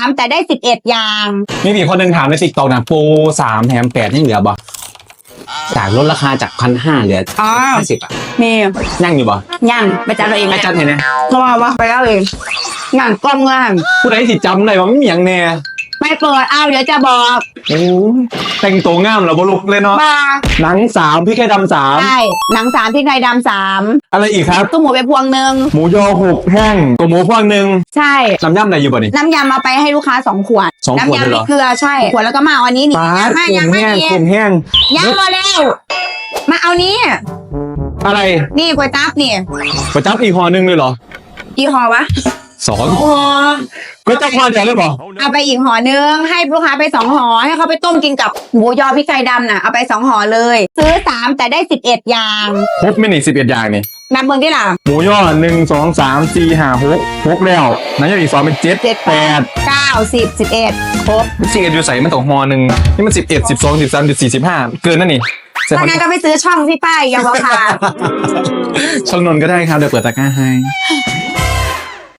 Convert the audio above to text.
ามแต่ได้สิบเอ็ดอย่างไม่มีคนหนึ่งถามในติ๊กต็อกนะโปรสามแถมแปดยังเหลือบ่จากลดราคาจากพันห้าเหลืออ๋อ ห้าสิบอะมียังอยู่บ่ยังไปจัดเราเองไอ้จัดเห็นไหมเพราะว่าว่าไปแล้วเองงานกล้องงานผู้ใดสิจำได้ว่าไม่มีอย่างแน่ไม่ เปิดเอาเดี๋ยวจะบอกโอ้ยแต่งตัวงามเหราบลุกเลยเนาะมาหนังสามพี่แค่ดำสามใช่หนังสามพริกไทยดำสามอะไรอีกครับ ตุ้มหมูไปพวงหนึ่งหมูยอหกแห้งตัวหมูพวงหนึ่งใช่ น้ำย่ำอะไรอยู่บ่นี่ น้ำยำเอาไปให้ลูกค้าสองขวดสองขวดน้ำเลยยำเหรมีอ เกลือใช่ขวดแล้วก็มาเอาอันนี้นี่ปลายังไม่กลุ่ยังมไม่แห้งมีกลุ่มแห้งยังมาแล้วมาเอานี้อะไรนี่ก๋วยจั๊บนี่ก๋วยจั๊บอีกห่อหนึ่งเลยเหรอ กี่ห่อวะ สองห่อก๋วยจั๊บห่อเดียวเลยเหรอเอาไปอีกห่อนึงให้ลูกค้าไปสองห่อให้เขาไปต้มกินกับหมูยอพริกไทยดำน่ะเอาไปสองห่อเลย ซื้อสามแต่ได้สิบเอ็ดอย่างครบไม่หนีสิบเอ็ดอย่างนี่นับเมืองที่หล่ะหมูย่อหนึ่งสองสามสี่ห้าหกหกแล้วนั่นยังอีกสองเป็นเจ็ดเจ็ดแปดเก้าสิบสิบเอ็ดครบสิบเอ็ดอยู่ใส่มันตกห่อหนึ่งนี่มันสิบเอ็ดสิบสองสิบสามสิบสี่สิบห้าเกินนั่นนี่ใส่ถ้าห่องั้นก็ไปซื้อช่องพี่ป้ายยาวค่ะช่องนนท์ก็ได้ครับเดี๋ยวเปิดตะกร้าให้